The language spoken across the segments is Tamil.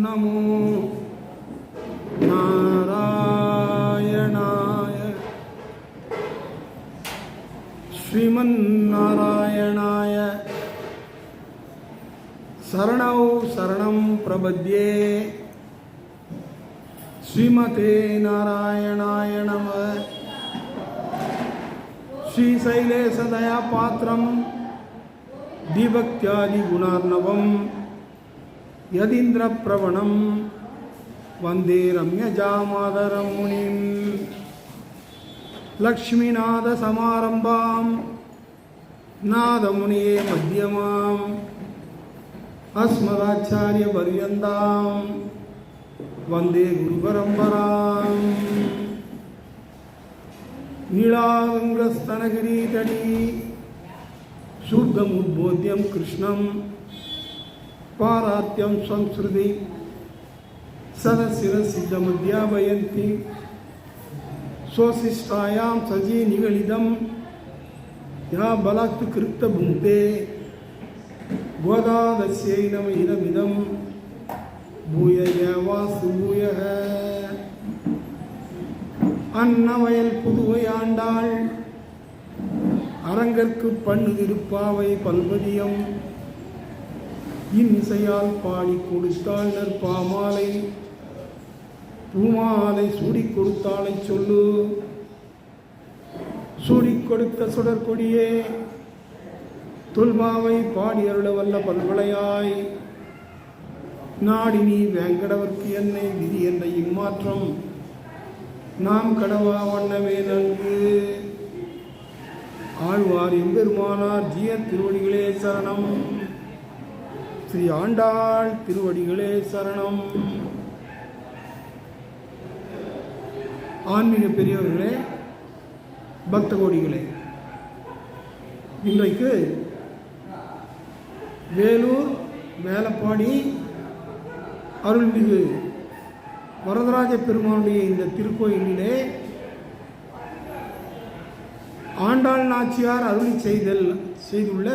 नमो नारायणाय। श्रीमन्नारायणाय। शरणौ शरणं प्रपद्ये। श्रीमते नारायणाय नमः। श्रीशैलेशदयापात्रं। दीभक्त्यादिगुणार्णवं यदीन्द्रप्रवणं वन्दे रम्यजामादरं मुनिं लक्ष्मीनाथसमारम्भां नादमुनिये मध्यमाम् अस्मदाचार्यपर्यन्तां वन्दे गुरुपरम्पराम् नीलाङ्गस्तनगिरीतटी शुद्धमुद्बोध्यं कृष्णं पारात्यं संस्कृति सदशिरसिद्धमध्यापयन्ति स्वशिष्टायां सजी निगलितं या बलात् कृत्तभुङ्क्ते गोदादस्यै नम इदमिदं भूय वास्तु भूयः அன்னவயல் புதுவை ஆண்டாள் அரங்கற்கு பண்ணு திருப்பாவை பல்பதியம் இன்னிசையால் பாடி கொடுத்தாள் நற்பாமாலை. பூமாலை சூடி கொடுத்தாளை சொல்லு. சூடி கொடுத்த சுடற்கொடியே தொல்மாவை பாடி அருள வல்ல பல்வளையாய். நாடினி வேங்கடவர்க்கு என்னை விதி என்ற இம்மாற்றம். நாம் கடவா வண்ணமே நன்கு ஆழ்வார் எம்பெருமானார் ஜிய திருவடிகளே சரணம். ஸ்ரீ ஆண்டாள் திருவடிகளே சரணம். ஆன்மீக பெரியவர்களே பக்த கோடிகளே இன்றைக்கு வேலூர் மேலப்பாடி அருள்மிகு வரதராஜ பெருமானுடைய இந்த திருக்கோயிலிலே ஆண்டாள் நாச்சியார் அருளி செய்தல் செய்துள்ள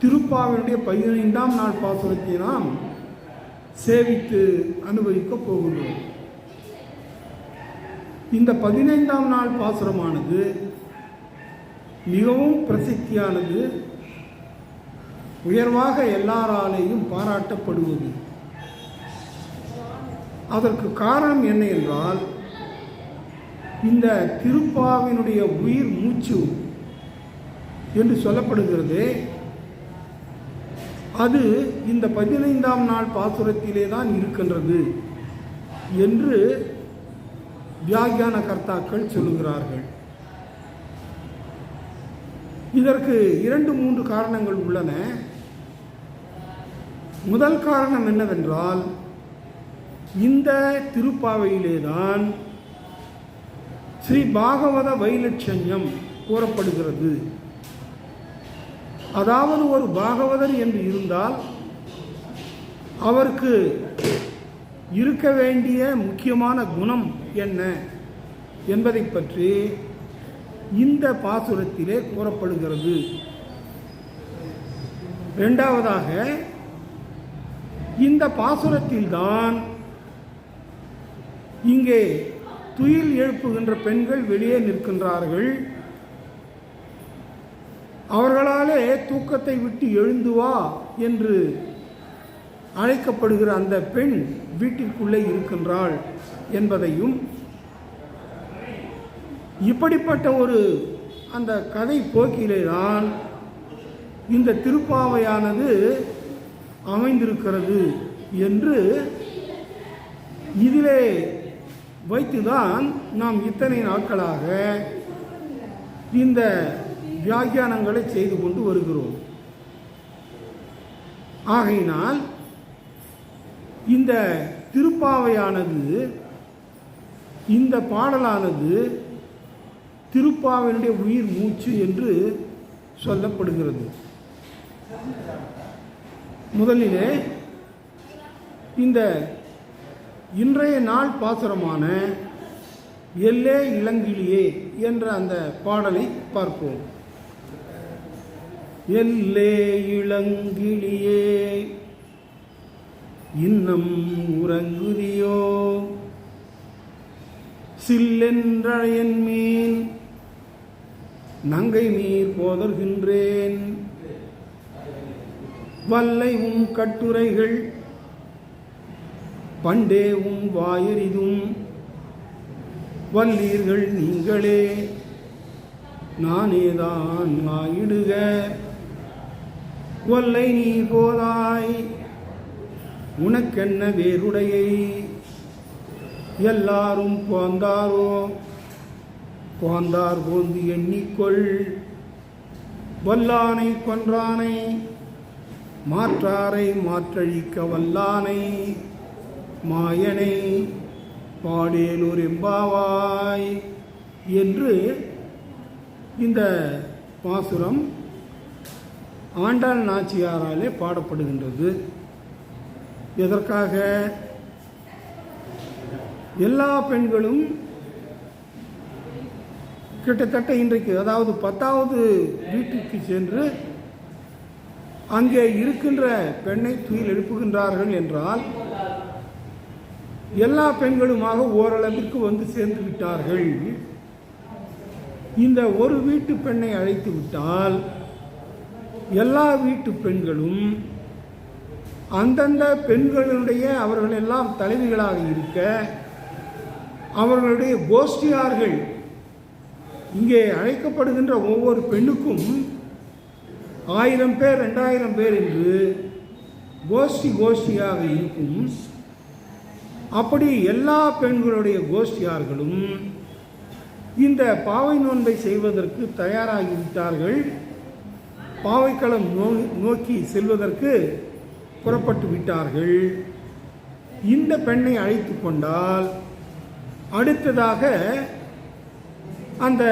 திருப்பாவினுடைய பதினைந்தாம் நாள் பாசுரத்தை நாம் சேவித்து அனுபவிக்கப் போகின்றோம். இந்த பதினைந்தாம் நாள் பாசுரமானது மிகவும் பிரசித்தியானது உயர்வாக எல்லாராலேயும் பாராட்டப்படுவது. அதற்கு காரணம் என்ன என்றால் இந்த திருப்பாவினுடைய உயிர் மூச்சு என்று சொல்லப்படுகிறது அது இந்த பதினைந்தாம் நாள் பாசுரத்திலே தான் இருக்கின்றது என்று வியாகியான கர்த்தாக்கள் சொல்லுகிறார்கள். இதற்கு இரண்டு மூன்று காரணங்கள் உள்ளன. முதல் காரணம் என்னவென்றால் இந்த திருப்பாவையிலே தான் ஸ்ரீ பாகவத வைலட்சண்யம் கூறப்படுகிறது. அதாவது ஒரு பாகவதர் என்று இருந்தால் அவருக்கு இருக்க வேண்டிய முக்கியமான குணம் என்ன என்பதை பற்றி இந்த பாசுரத்திலே கூறப்படுகிறது. ரெண்டாவதாக இந்த பாசுரத்தில்தான் இங்கே துயில் எழுப்புகின்ற பெண்கள் வெளியே நிற்கின்றார்கள். அவர்களாலே தூக்கத்தை விட்டு எழுந்து வா என்று அழைக்கப்படுகிற அந்த பெண் வீட்டிற்குள்ளே இருக்கின்றாள் என்பதையும் இப்படிப்பட்ட ஒரு அந்த கதை போக்கிலே தான் இந்த திருப்பாவையானது அமைந்திருக்கிறது என்று இதிலே வைத்துதான் நாம் இத்தனை நாட்களாக இந்த வியாக்கியானங்களை செய்து கொண்டு வருகிறோம். ஆகையினால் இந்த திருப்பாவையானது இந்த பாடலானது திருப்பாவையினுடைய உயிர் மூச்சு என்று சொல்லப்படுகிறது. முதலிலே இந்த இன்றைய நாள் பாசுரமான எல்லே இளங்கிலியே என்ற அந்த பாடலை பார்ப்போம். எல்லே இளங்கிளியே. இன்னம் உறங்குதியோ? சில்லென்றழையன் மீன். நங்கை நீர் போதர்கின்றேன் வல்லை உம் கட்டுரைகள். பண்டே உம் வாயரிதும் வல்லீர்கள் நீங்களே. நானேதான் ஆயிடுக. கொல்லை நீ போதாய் உனக்கென்ன வேறுடையை? எல்லாரும் போந்தாரோ? போந்தார் போந்து எண்ணிக்கொள். வல்லானை கொன்றானை. மாற்றாரை மாற்றழிக்க வல்லானை. மாயனை பாடேலூர் எம்பாவாய். என்று இந்த பாசுரம் ஆண்டாள் நாச்சியாராலே பாடப்படுகின்றது. எதற்காக? எல்லா பெண்களும் கிட்டத்தட்ட இன்றைக்கு அதாவது பத்தாவது வீட்டுக்கு சென்று அங்கே இருக்கின்ற பெண்ணை துயில் எழுப்புகின்றார்கள் என்றால் எல்லா பெண்களுமாக ஓரளவிற்கு வந்து சேர்ந்து விட்டார்கள். இந்த ஒரு வீட்டு பெண்ணை அழைத்து விட்டால் எல்லா வீட்டு பெண்களும் அந்தந்த பெண்களுடைய அவர்களெல்லாம் தலைவிகளாக இருக்க அவர்களுடைய கோஷ்டியார்கள் இங்கே அழைக்கப்படுகின்ற ஒவ்வொரு பெண்ணுக்கும் ஆயிரம் பேர் ரெண்டாயிரம் பேர் என்று கோஷ்டி கோஷ்டியாக இருக்கும். அப்படி எல்லா பெண்களுடைய கோஷ்டியார்களும் இந்த பாவை நோன்பை செய்வதற்கு தயாராகிவிட்டார்கள். பாவைக்களம் நோ நோக்கி செல்வதற்கு புறப்பட்டு விட்டார்கள். இந்த பெண்ணை அழைத்து கொண்டால் அடுத்ததாக அந்த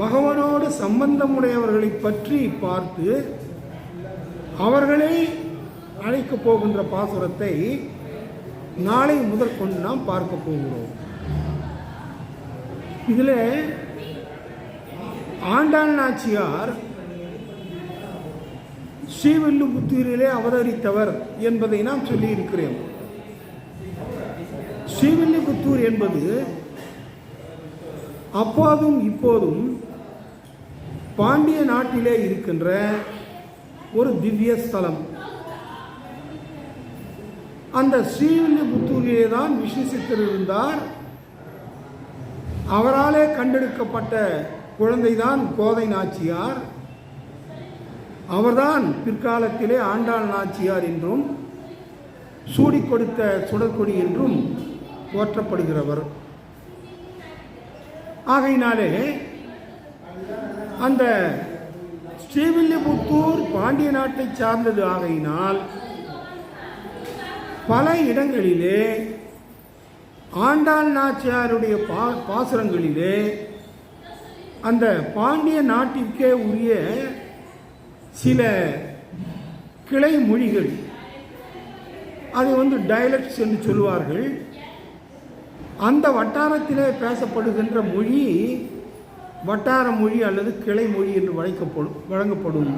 பகவானோடு சம்பந்தமுடையவர்களை பற்றி பார்த்து அவர்களை அழைக்கப் போகின்ற பாசுரத்தை நாளை முதற்கொண்டு நாம் பார்க்க போகிறோம். இதில் ஆண்டாள் நாச்சியார் ஸ்ரீவில்லிபுத்தூரிலே அவதரித்தவர் என்பதை நாம் சொல்லியிருக்கிறேன் ஸ்ரீவில்லிபுத்தூர் என்பது அப்போதும் இப்போதும் பாண்டிய நாட்டிலே இருக்கின்ற ஒரு திவ்ய ஸ்தலம். அந்த ஸ்ரீவில்லிபுத்தூரிலே தான் விசேஷித்திருந்தார். இருந்தார் அவராலே கண்டெடுக்கப்பட்ட குழந்தைதான் கோதை நாச்சியார். அவர்தான் பிற்காலத்திலே ஆண்டாள் நாச்சியார் என்றும் சூடி கொடுத்த சுடற்கொடி என்றும் போற்றப்படுகிறவர். ஆகையினாலே அந்த ஸ்ரீவில்லிபுத்தூர் பாண்டிய நாட்டை சார்ந்தது ஆகையினால் பல இடங்களிலே ஆண்டாள் நாச்சியாருடைய பா பாசுரங்களிலே அந்த பாண்டிய நாட்டிற்கே உரிய சில கிளை மொழிகள் அது வந்து டயலக்ட்ஸ் என்று சொல்வார்கள் அந்த வட்டாரத்திலே பேசப்படுகின்ற மொழி வட்டார மொழி அல்லது கிளை மொழி என்று வழங்கப்படும் வழங்கப்படும்.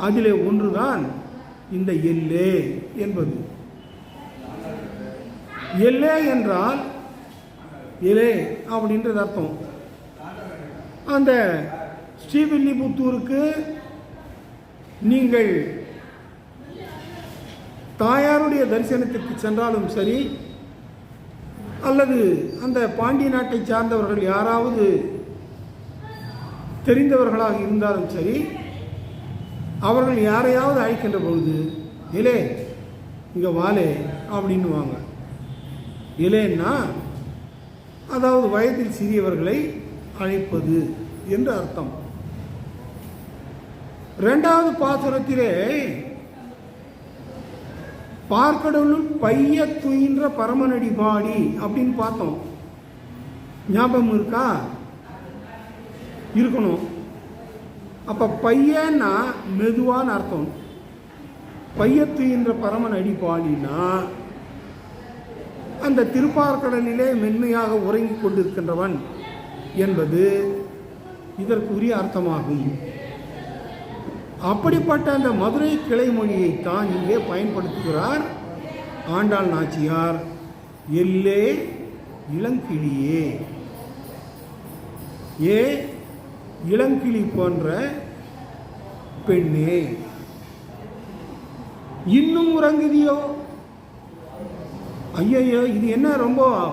அதிலே ஒன்றுதான் இந்த எல்லே என்பது. எல்லே என்றால் எலே அப்படின்றது அர்த்தம். அந்த ஸ்ரீவில்லிபுத்தூருக்கு நீங்கள் தாயாருடைய தரிசனத்திற்கு சென்றாலும் சரி அல்லது அந்த பாண்டிய நாட்டை சார்ந்தவர்கள் யாராவது தெரிந்தவர்களாக இருந்தாலும் சரி அவர்கள் யாரையாவது அழைக்கின்ற பொழுது இலே இங்கே வாலே அப்படின்னுவாங்க. இலேன்னா அதாவது வயதில் சிறியவர்களை அழைப்பது என்று அர்த்தம். ரெண்டாவது பாசுரத்திலே பார்க்கடலுள் பைய துயின்ற பரமநடி பாடி அப்படின்னு பார்த்தோம். ஞாபகம் இருக்கா? இருக்கணும். அப்ப பையன்னா மெதுவான அர்த்தம். பைய துயின்ற பரமன் அடிப்பாடினா அந்த திருப்பார்கடலிலே மென்மையாக உறங்கிக் கொண்டிருக்கின்றவன் என்பது இதற்குரிய அர்த்தமாகும். அப்படிப்பட்ட அந்த மதுரை கிளை மொழியைத்தான் இங்கே பயன்படுத்துகிறார் ஆண்டாள் நாச்சியார். எல்லே இளங்கிளியே. ஏ இளங்கிளி போன்ற பெண்ணே. இன்னும் உறங்குதியோ? ஐயையோ இது என்ன ரொம்ப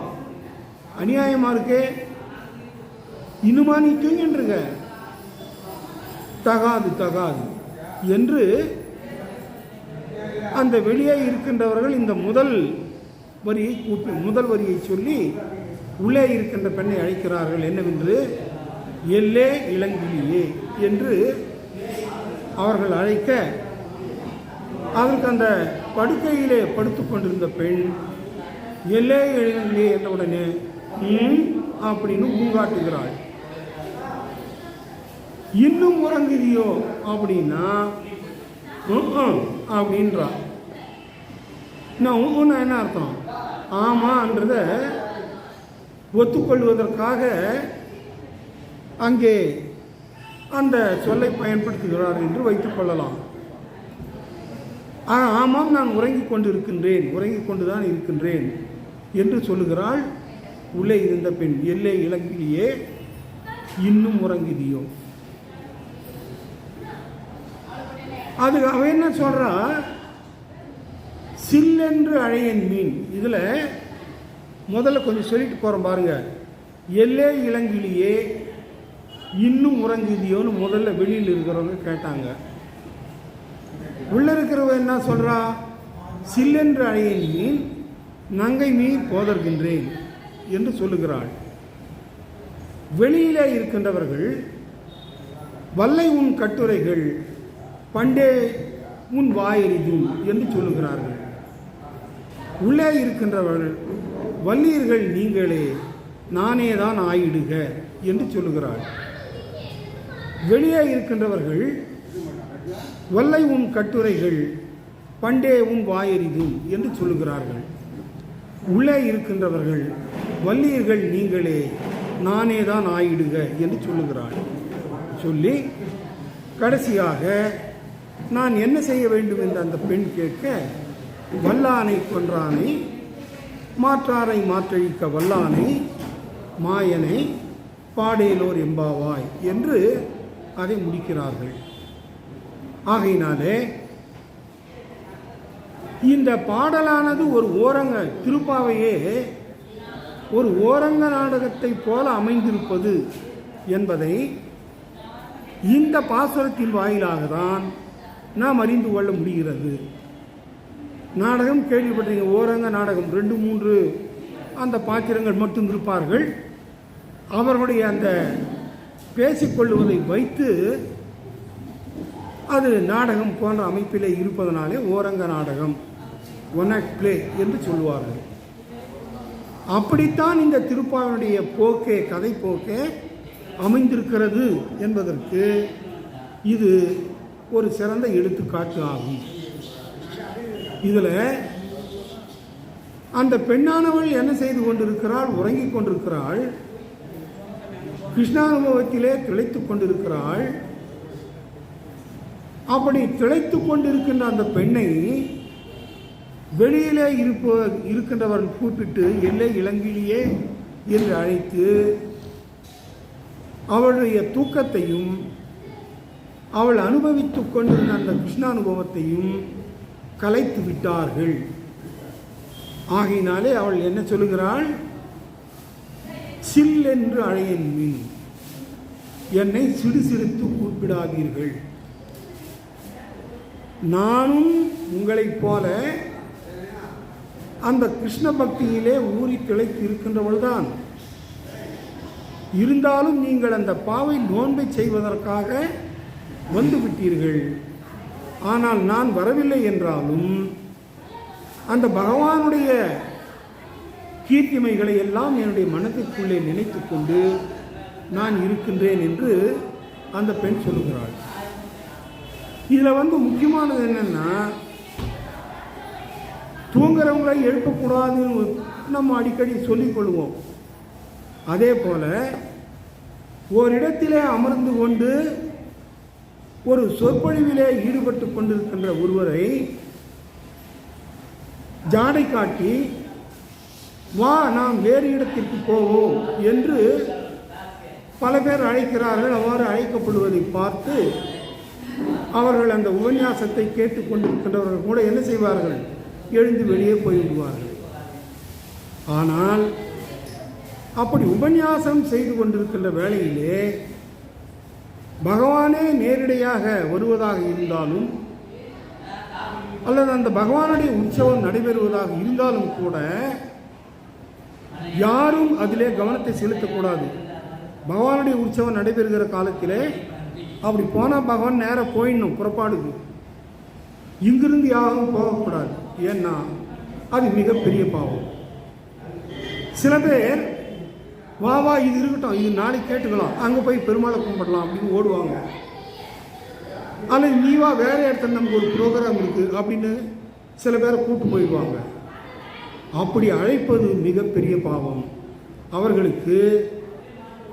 அநியாயமாக இருக்கே? இன்னுமா நீ தூங்கின்றுங்க தகாது தகாது. என்று அந்த வெளியே இருக்கின்றவர்கள் இந்த முதல் வரியை கூட்டி முதல் வரியை சொல்லி உள்ளே இருக்கின்ற பெண்ணை அழைக்கிறார்கள். என்னவென்று? எல்லே இளங்கிலியே என்று அவர்கள் அழைக்க அதற்கு அந்த படுக்கையிலே படுத்து கொண்டிருந்த பெண் எல்லே இளங்கிலே என்றவுடனே அப்படின்னு ஊங்காட்டுகிறாள் இன்னும் உறங்குதியோ அப்படின்னா அப்படின்றா. நான் உம்முன்னா என்ன அர்த்தம்? ஆமான்றத ஒத்துக்கொள்வதற்காக அங்கே அந்த சொல்லை பயன்படுத்துகிறார் என்று வைத்துக் கொள்ளலாம். ஆ ஆமாம் நான் உறங்கிக் கொண்டு இருக்கின்றேன் உறங்கிக் கொண்டு தான் இருக்கின்றேன் என்று சொல்லுகிறாள். உள்ளே இருந்த பெண் எல்லை இலங்கிலேயே இன்னும் உறங்குதியோ அது அவன் என்ன சொல்கிறான் சில்லென்று அழையன் மீன். இதில் முதல்ல கொஞ்சம் சொல்லிட்டு போகிறோம் பாருங்க. எல்லே இளங்கிலேயே இன்னும் உறங்குதியோன்னு முதல்ல வெளியில் இருக்கிறவங்க கேட்டாங்க. உள்ளே இருக்கிறவ என்ன சொல்கிறா சில்லென்று அழையன் மீன் நங்கை மீன் போதர்கின்றேன் என்று சொல்லுகிறாள். வெளியிலே இருக்கின்றவர்கள் வல்லை உன் கட்டுரைகள் பண்டே உன் வாயெறிதும் என்று சொல்லுகிறார்கள். உள்ளே இருக்கின்றவர்கள் வல்லீர்கள் நீங்களே நானே தான் ஆயிடுக என்று சொல்லுகிறாள் வெளியே இருக்கின்றவர்கள் வல்லை உன் கட்டுரைகள் பண்டே உன் வாயெறிதும் என்று சொல்லுகிறார்கள். உள்ளே இருக்கின்றவர்கள் வல்லீர்கள் நீங்களே நானே தான் ஆயிடுக என்று சொல்லுகிறாள் சொல்லி கடைசியாக நான் என்ன செய்ய வேண்டும் என்று அந்த பெண் கேட்க வல்லானை கொன்றானை மாற்றாரை மாற்றழிக்க வல்லானை மாயனை பாடேலோர் எம்பாவாய் என்று அதை முடிக்கிறார்கள். ஆகையினாலே இந்த பாடலானது ஒரு ஓரங்க திருப்பாவையே ஒரு ஓரங்க நாடகத்தைப் போல அமைந்திருப்பது என்பதை இந்த பாசுரத்தின் வாயிலாக தான் நாம் அறிந்து கொள்ள முடிகிறது. நாடகம் கேள்விப்பட்டீங்க ஓரங்க நாடகம் ரெண்டு மூன்று அந்த பாத்திரங்கள் மட்டும் இருப்பார்கள். அவர்களுடைய அந்த பேசிக்கொள்வதை வைத்து அது நாடகம் போன்ற அமைப்பிலே இருப்பதனாலே ஓரங்க நாடகம் ஒன் ஆக்ட் பிளே என்று சொல்லுவார்கள். அப்படித்தான் இந்த திருப்பாவினுடைய போக்கே கதை போக்கே அமைந்திருக்கிறது என்பதற்கு இது ஒரு சிறந்த எடுத்துக்காட்டு ஆகும். இதில் அந்த பெண்ணானவள் என்ன செய்து கொண்டிருக்கிறாள்? உறங்கிக் கொண்டிருக்கிறாள். கிருஷ்ணானுபவத்திலே திளைத்து கொண்டிருக்கிறாள். அப்படி திளைத்து கொண்டிருக்கின்ற அந்த பெண்ணை வெளியிலே இருப்ப இருக்கின்றவன் கூப்பிட்டு எல்லை இளங்கிலியே என்று அழைத்து அவளுடைய தூக்கத்தையும் அவள் அனுபவித்துக் கொண்டிருந்த அந்த கிருஷ்ணானுபவத்தையும் கலைத்து விட்டார்கள். ஆகையினாலே அவள் என்ன சொல்லுகிறாள்? சில் என்று அழையன் மீன். என்னை சிடுசிடுத்து கூப்பிடாதீர்கள். நானும் உங்களைப் போல அந்த கிருஷ்ண பக்தியிலே ஊறி திளைத்து இருக்கின்றவள்தான். இருந்தாலும் நீங்கள் அந்த பாவை நோன்பை செய்வதற்காக வந்து விட்டீர்கள். ஆனால் நான் வரவில்லை என்றாலும் அந்த பகவானுடைய கீர்த்திமைகளை எல்லாம் என்னுடைய மனதிற்குள்ளே நினைத்து கொண்டு நான் இருக்கின்றேன் என்று அந்த பெண் சொல்லுகிறாள். இதில் வந்து முக்கியமானது என்னென்னா தூங்குறவங்களை எழுப்பக்கூடாதுன்னு நம்ம அடிக்கடி சொல்லிக் கொள்வோம். அதே போல் ஓரிடத்திலே அமர்ந்து கொண்டு ஒரு சொற்பொழிவிலே ஈடுபட்டு கொண்டிருக்கின்ற ஒருவரை ஜாடை காட்டி வா நாம் வேறு இடத்திற்கு போவோம் என்று பல பேர் அழைக்கிறார்கள். அவ்வாறு அழைக்கப்படுவதை பார்த்து அவர்கள் அந்த உபன்யாசத்தை கேட்டுக்கொண்டிருக்கின்றவர்கள் கூட என்ன செய்வார்கள்? எழுந்து வெளியே போய்விடுவார்கள். ஆனால் அப்படி உபன்யாசம் செய்து கொண்டிருக்கின்ற வேளையிலே பகவானே நேரடியாக வருவதாக இருந்தாலும் அல்லது அந்த பகவானுடைய உற்சவம் நடைபெறுவதாக இருந்தாலும் கூட யாரும் அதிலே கவனத்தை செலுத்தக்கூடாது பகவானுடைய உற்சவம் நடைபெறுகிற காலத்திலே அப்படி போனால் பகவான் நேராக போயிடணும் புறப்பாடுக்கு. இங்கிருந்து யாரும் போகக்கூடாது. ஏன்னா அது மிகப்பெரிய பாவம். சில பேர் வா வா இது இருக்கட்டும் இது நாளைக்கு கேட்டுக்கலாம். அங்கே போய் பெருமாளை கும்பிடலாம் அப்படின்னு ஓடுவாங்க. ஆனால் நீ வா வேறு இடத்துல நமக்கு ஒரு ப்ரோக்ராம் இருக்குது அப்படின்னு சில பேரை கூட்டு போயிடுவாங்க. அப்படி அழைப்பது மிகப்பெரிய பாவம். அவர்களுக்கு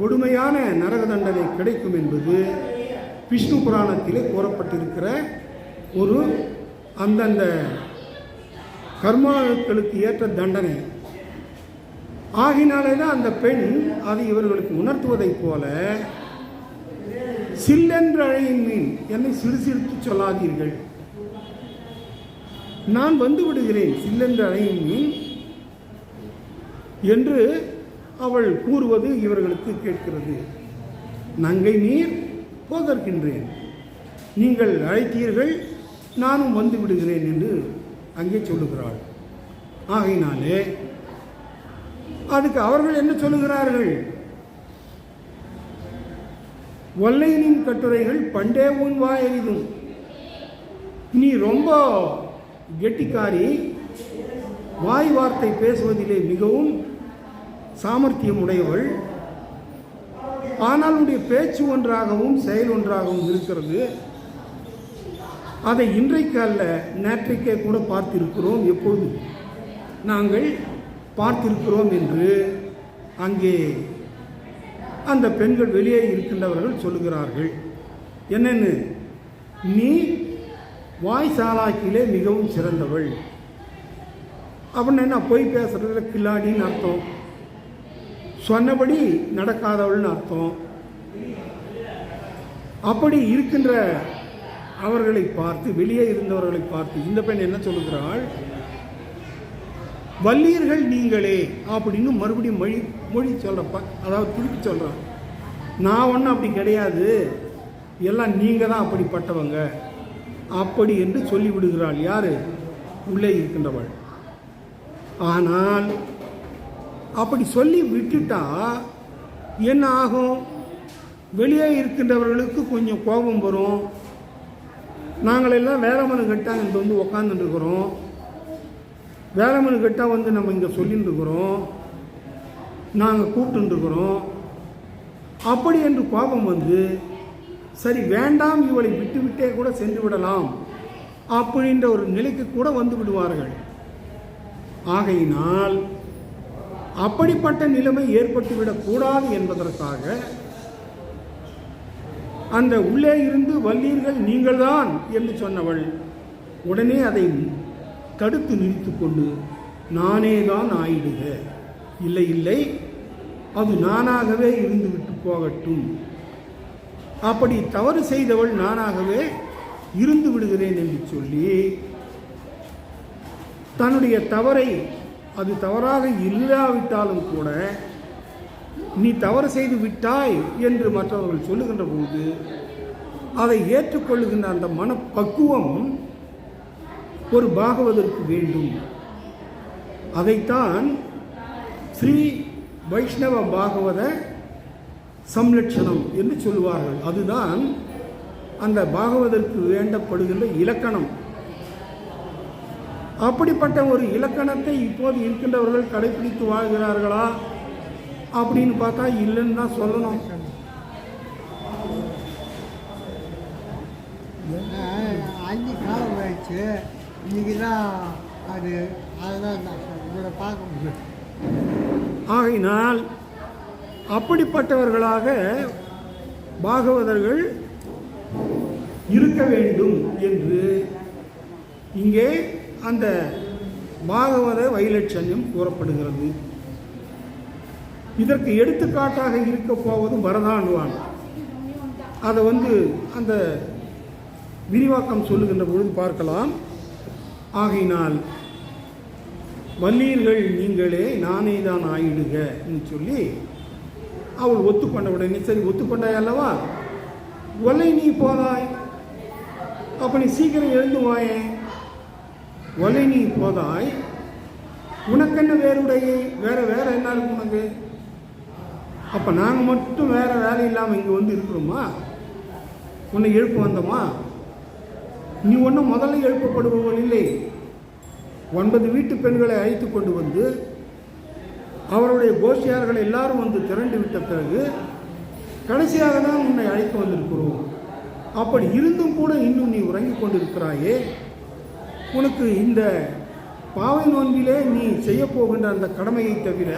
கொடுமையான நரக தண்டனை கிடைக்கும் என்பது விஷ்ணு புராணத்திலே கூறப்பட்டிருக்கிற ஒரு அந்தந்த கர்மாக்களுக்கு ஏற்ற தண்டனை. ஆகினாலே தான் அந்த பெண் அதை இவர்களுக்கு உணர்த்துவதைப் போல சில்லென்று அழையின் மீன் என்னை சிறுசிறுத்து சொல்லாதீர்கள். நான் வந்து விடுகிறேன் சில்லென்று அழையின் மீன் என்று அவள் கூறுவது இவர்களுக்கு கேட்கிறது. நங்கை நீர் போதற்கின்றேன். நீங்கள் அழைத்தீர்கள் நானும் வந்து விடுகிறேன் என்று அங்கே சொல்லுகிறாள். ஆகையினாலே அதுக்கு அவர்கள் என்ன சொல்லுகிறார்கள்? ஒல்லையனின் கட்டுரைகள் பண்டே உன் வாயறிதும். நீ ரொம்ப கெட்டிக்காரி வாய் வார்த்தை பேசுவதிலே மிகவும் சாமர்த்தியம் உடையவள். ஆனால் உடைய பேச்சு ஒன்றாகவும் செயல் ஒன்றாகவும் இருக்கிறது. அதை இன்றைக்கு அல்ல நேற்றைக்கே கூட பார்த்திருக்கிறோம் எப்போது நாங்கள் பார்த்திருக்கிறோம் என்று அங்கே அந்த பெண்கள் வெளியே இருக்கின்றவர்கள் சொல்லுகிறார்கள். என்னென்னு? நீ வாய் சாலாக்கிலே மிகவும் சிறந்தவள். அப்படின்னு என்ன பொய் பேசுறதுல கில்லாடின்னு அர்த்தம். சொன்னபடி நடக்காதவள்னு அர்த்தம். அப்படி இருக்கின்ற அவர்களை பார்த்து வெளியே இருந்தவர்களை பார்த்து இந்த பெண் என்ன சொல்லுகிறாள்? வல்லியர்கள் நீங்களே அப்படின்னு மறுபடியும் மொழி மொழி சொல்கிறப்ப அதாவது திருப்பி சொல்கிறான் நான் ஒன்றும் அப்படி கிடையாது. எல்லாம் நீங்கள் தான் அப்படிப்பட்டவங்க. அப்படி என்று சொல்லி விடுகிறாள் யார்? உள்ளே இருக்கின்றவள். ஆனால் அப்படி சொல்லி விட்டுட்டா என்ன ஆகும்? வெளியே இருக்கின்றவர்களுக்கு கொஞ்சம் கோபம் வரும். நாங்களெல்லாம் வேற மனு கட்டாங்க இங்கே வந்து உட்காந்துட்டு இருக்கிறோம். வேலை கிட்ட வந்து நம்ம இங்கே சொல்லிட்டு இருக்கிறோம் நாங்கள் கூப்பிட்டுருக்குறோம் அப்படி என்று கோபம் வந்து சரி வேண்டாம் இவளை விட்டுவிட்டே கூட சென்று விடலாம் அப்படின்ற ஒரு நிலைக்கு கூட வந்து விடுவார்கள். ஆகையினால் அப்படிப்பட்ட நிலைமை ஏற்பட்டுவிடக்கூடாது என்பதற்காக அந்த உள்ளே இருந்து வல்லீர்கள் நீங்கள்தான் என்று சொன்னவள் உடனே அதை தடுத்து நிறுத்து கொண்டு நானே தான் ஆயிடுக. இல்லை இல்லை அது நானாகவே இருந்துவிட்டு போகட்டும். அப்படி தவறு செய்தவள் நானாகவே இருந்து விடுகிறேன் என்று சொல்லி தன்னுடைய தவறை அது தவறாக இல்லாவிட்டாலும் கூட நீ தவறு செய்து விட்டாய் என்று மற்றவர்கள் சொல்லுகின்ற போது அதை ஏற்றுக்கொள்ளுகின்ற அந்த மனப்பக்குவம் ஒரு பாகவதற்கு வேண்டும். அதைத்தான் ஸ்ரீ வைஷ்ணவ பாகவத சம்லட்சணம் என்று சொல்லுவார்கள். அதுதான் அந்த பாகவதற்கு வேண்டப்படுகின்ற இலக்கணம். அப்படிப்பட்ட ஒரு இலக்கணத்தை இப்போது இருக்கின்றவர்கள் கடைபிடித்து வாழ்கிறார்களா அப்படின்னு பார்த்தா இல்லைன்னு தான் சொல்லணும். அஞ்சு காலம் ஆயிடுச்சு. இன்னைக்கு தான் அது அதுதான் நான் உங்களை பார்க்க முடியும் ஆகையினால் அப்படிப்பட்டவர்களாக பாகவதர்கள் இருக்க வேண்டும் என்று இங்கே அந்த பாகவத வைலட்சண்யம் கூறப்படுகிறது. இதற்கு எடுத்துக்காட்டாக இருக்க போவது பரதாண்டுவான் அதை வந்து அந்த விரிவாக்கம் சொல்லுகின்ற பொழுது பார்க்கலாம். ஆகையினால் வல்லீர்கள் நீங்களே நானே தான் ஆயிடுக சொல்லி அவள் ஒத்துக்கொண்ட உடனே சரி ஒத்துக்கொண்டாய் அல்லவா? ஒல்லை நீ போதாய். அப்ப நீ சீக்கிரம் எழுந்து வாயேன் ஒலை நீ போதாய். உனக்கென்ன வேறுடைய வேற வேற என்ன இருக்கும் உனக்கு? அப்போ நாங்கள் மட்டும் வேற வேலை இல்லாமல் இங்கே வந்து இருக்கிறோமா? உன்னை எழுப்பு வந்தோமா? நீ ஒன்றும் முதல்ல எழுப்பப்படுபவன் இல்லை. ஒன்பது வீட்டு பெண்களை அழைத்து கொண்டு வந்து அவருடைய கோஷியார்கள் எல்லாரும் வந்து திரண்டு விட்ட பிறகு கடைசியாக தான் உன்னை அழைத்து வந்திருக்கிறோம். அப்படி இருந்தும் கூட இன்னும் நீ உறங்கிக் கொண்டிருக்கிறாயே. உனக்கு இந்த பாவை நோன்பிலே நீ செய்யப்போகின்ற அந்த கடமையை தவிர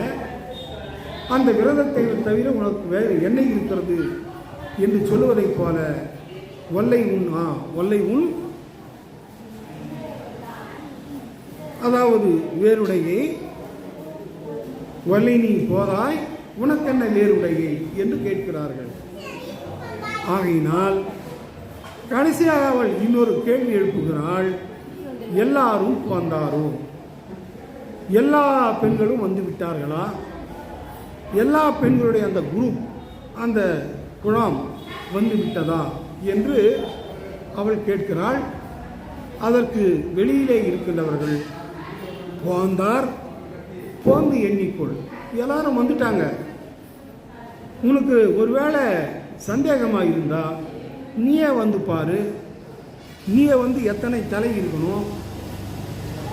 அந்த விரதத்தை தவிர உனக்கு வேறு என்ன இருக்கிறது? என்று சொல்லுவதைப் போல ஒல்லை உன் ஆ ஒல்லை உன் அதாவது வேறுடையை வழி நீ போதாய் உனக்கென்ன வேறுடையை என்று கேட்கிறார்கள். ஆகையினால் கடைசியாக அவள் இன்னொரு கேள்வி எழுப்புகிறாள். எல்லாரும் வந்தாரோ எல்லா பெண்களும் வந்து விட்டார்களா? எல்லா பெண்களுடைய அந்த குரூப் அந்த குழாம் வந்து விட்டதா என்று அவள் கேட்கிறாள். அதற்கு வெளியிலே இருக்கின்றவர்கள் போந்தார் போந்து எண்ணிக்கொள். எல்லாரும் வந்துட்டாங்க. உனக்கு ஒருவேளை சந்தேகமாக இருந்தால் நீயே வந்து பாரு. நீயே வந்து எத்தனை தலை இருக்கணும்?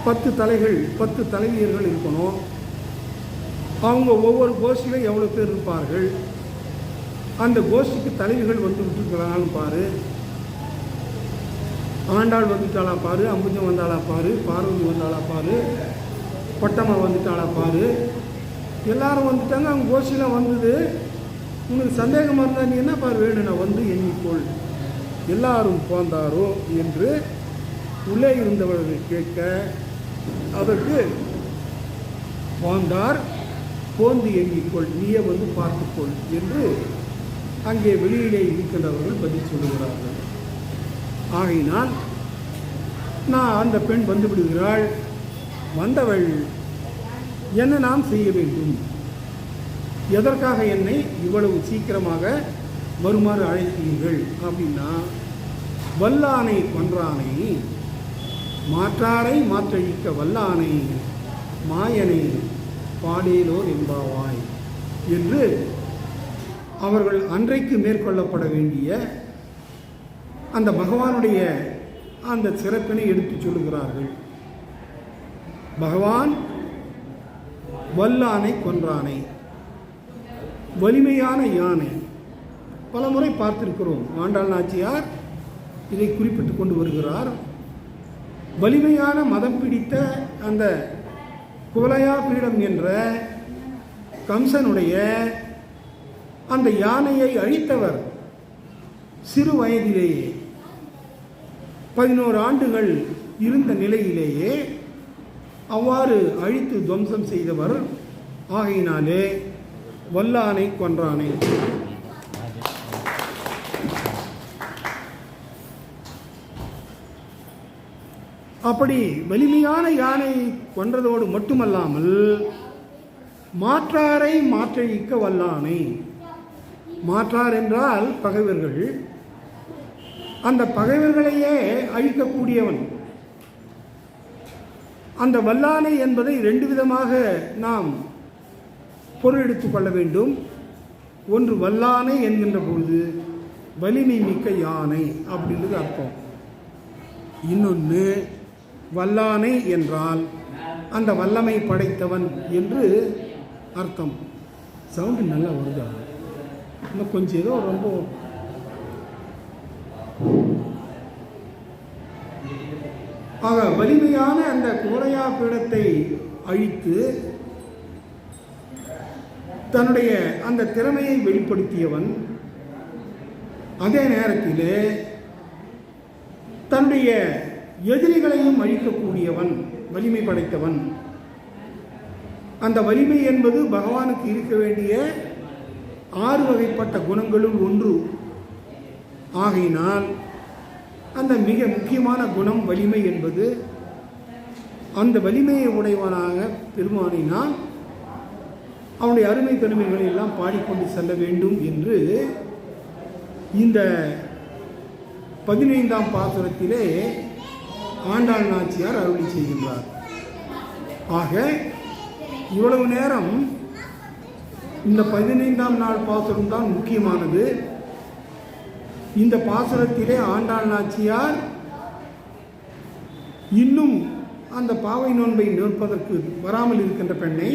பத்து தலைகள் பத்து தலைவியர்கள் இருக்கணும். அவங்க ஒவ்வொரு கோஷ்டியிலும் எவ்வளோ பேர் இருப்பார்கள்? அந்த கோஷ்டிக்கு தலைவிகள் வந்து விட்டுருக்கலான்னு பாரு. ஆண்டாள் வந்துட்டாளா பாரு அம்புஜம் வந்தாளா பாரு பார்வதி வந்தாளா பாரு. பட்டம்மா வந்துட்டாளா பாரு. எல்லாரும் வந்துட்டாங்க அவங்க கோஷிலாம் வந்தது. உனக்கு சந்தேகமாக இருந்தால் நீ என்ன பாரு வேணும் வந்து எண்ணிக்கொள் எல்லாரும் போந்தாரோ என்று உள்ளே இருந்தவர்கள் கேட்க அதற்கு போந்தார் போந்து எண்ணிக்கொள் நீயே வந்து பார்த்துக்கொள் என்று அங்கே வெளியிலே இருக்கின்றவர்கள் பதில் சொல்லுகிறார்கள். ஆகையினால் நான் அந்த பெண் வந்து விடுகிறாள். வந்தவள் என்ன நாம் செய்ய வேண்டும். எதற்காக என்னை இவ்வளவு சீக்கிரமாக வருமாறு அழைத்தீர்கள்? அப்படின்னா வல்லானை கொன்றானை மாற்றாரை மாற்றழிக்க வல்லானை மாயனை பாடேலோர் என்பாவாய் என்று அவர்கள் அன்றைக்கு மேற்கொள்ளப்பட வேண்டிய அந்த பகவானுடைய அந்த சிறப்பினை எடுத்து சொல்லுகிறார்கள். பகவான் வல்லானை கொன்றானை. வலிமையான யானை. பல முறை பார்த்திருக்கிறோம். ஆண்டாள் நாச்சியார் இதை குறிப்பிட்டு கொண்டு வருகிறார். வலிமையான மதம் பிடித்த அந்த குவலையா பீடம் என்ற கம்சனுடைய அந்த யானையை அழித்தவர் சிறு வயதிலேயே பதினோரு ஆண்டுகள் இருந்த நிலையிலேயே அவ்வாறு அழித்து துவம்சம் செய்தவர் ஆகையினாலே வல்லானை கொன்றானை. அப்படி வலிமையான யானை கொன்றதோடு மட்டுமல்லாமல் மாற்றாரை மாற்றழிக்க வல்லானை. மாற்றார் என்றால் பகைவர்கள். அந்த பகைவர்களையே அழிக்கக்கூடியவன். அந்த வல்லானை என்பதை ரெண்டு விதமாக நாம் பொருள் எடுத்துக் கொள்ள வேண்டும். ஒன்று வல்லானை என்கின்ற பொழுது வலிமை மிக்க யானை அப்படின்றது அர்த்தம். இன்னொன்று வல்லானை என்றால் அந்த வல்லமை படைத்தவன் என்று அர்த்தம். சவுண்டு நல்லா வருதா. இன்னும் கொஞ்சம் ஏதோ ரொம்ப ஆக வலிமையான அந்த கோரையா பீடத்தை அழித்து தன்னுடைய அந்த திறமையை வெளிப்படுத்தியவன். அதே நேரத்திலே தன்னுடைய எதிரிகளையும் அழிக்கக்கூடியவன் வலிமை படைத்தவன். அந்த வலிமை என்பது பகவானுக்கு இருக்க வேண்டிய ஆறு வகைப்பட்ட குணங்களுள் ஒன்று. ஆகையினால் அந்த மிக முக்கியமான குணம் வலிமை என்பது அந்த வலிமையை உடையவனாக பெருமானினால் அவனுடைய அருமை பெருமைகளை எல்லாம் பாடிக்கொண்டு செல்ல வேண்டும் என்று இந்த பதினைந்தாம் பாசுரத்திலே ஆண்டாள் நாச்சியார் அருளி செய்கின்றார். ஆக இவ்வளவு நேரம் இந்த பதினைந்தாம் நாள் பாசுரம் தான் முக்கியமானது. இந்த பாசுரத்திலே ஆண்டாள் நாச்சியார் இன்னும் அந்த பாவை நோன்பை நிற்பதற்கு வராமல் இருக்கின்ற பெண்ணை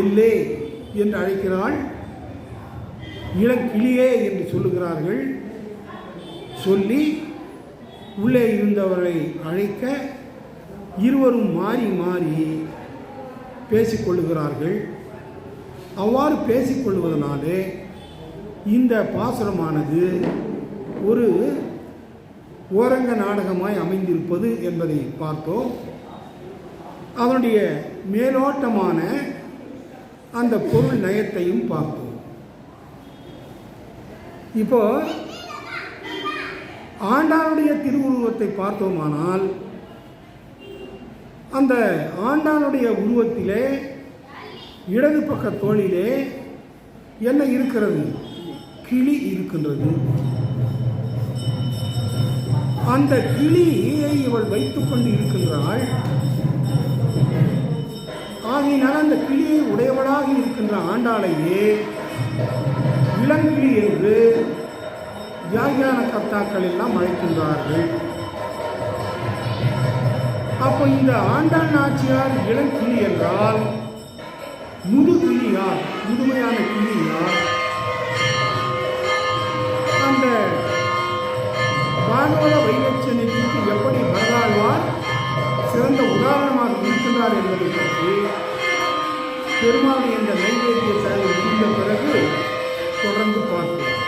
எல்லே என்று அழைக்கிறாள். இளங்கிளியே என்று சொல்லுகிறார்கள். சொல்லி உள்ளே இருந்தவரை அழைக்க இருவரும் மாறி மாறி பேசிக்கொள்ளுகிறார்கள். அவ்வாறு பேசிக்கொள்வதனாலே இந்த பாசுரமானது ஒரு ஓரங்க நாடகமாய் அமைந்திருப்பது என்பதை பார்த்தோம். அதனுடைய மேலோட்டமான அந்த பொருள் நயத்தையும் பார்த்தோம். இப்போ ஆண்டாளுடைய திருவுருவத்தை பார்த்தோமானால் அந்த ஆண்டாளுடைய உருவத்திலே இடது பக்க தோளிலே என்ன இருக்கிறது? கிளி இருக்கின்றது. அந்த கிளியை இவள் வைத்துக் கொண்டு இருக்கின்றாள். ஆகையினால் அந்த கிளியை உடையவளாக இருக்கின்ற ஆண்டாளையே இளங்கிளி என்று வியாகியான கர்த்தாக்கள் எல்லாம் அழைக்கின்றார்கள். அப்போ இந்த ஆண்டாள் நாச்சியார் இளங்கிளி என்றால் முதுகிளியார் முதுமையான கிளியார் கொண்ட வானோல வைலட்சணிக்கு எப்படி வரலாழ்வார் சிறந்த உதாரணமாக இருக்கின்றார் என்பதை பற்றி பெருமாள் என்ற நைவேத்திய தலைவர் முடிந்த பிறகு தொடர்ந்து பார்க்கிறோம்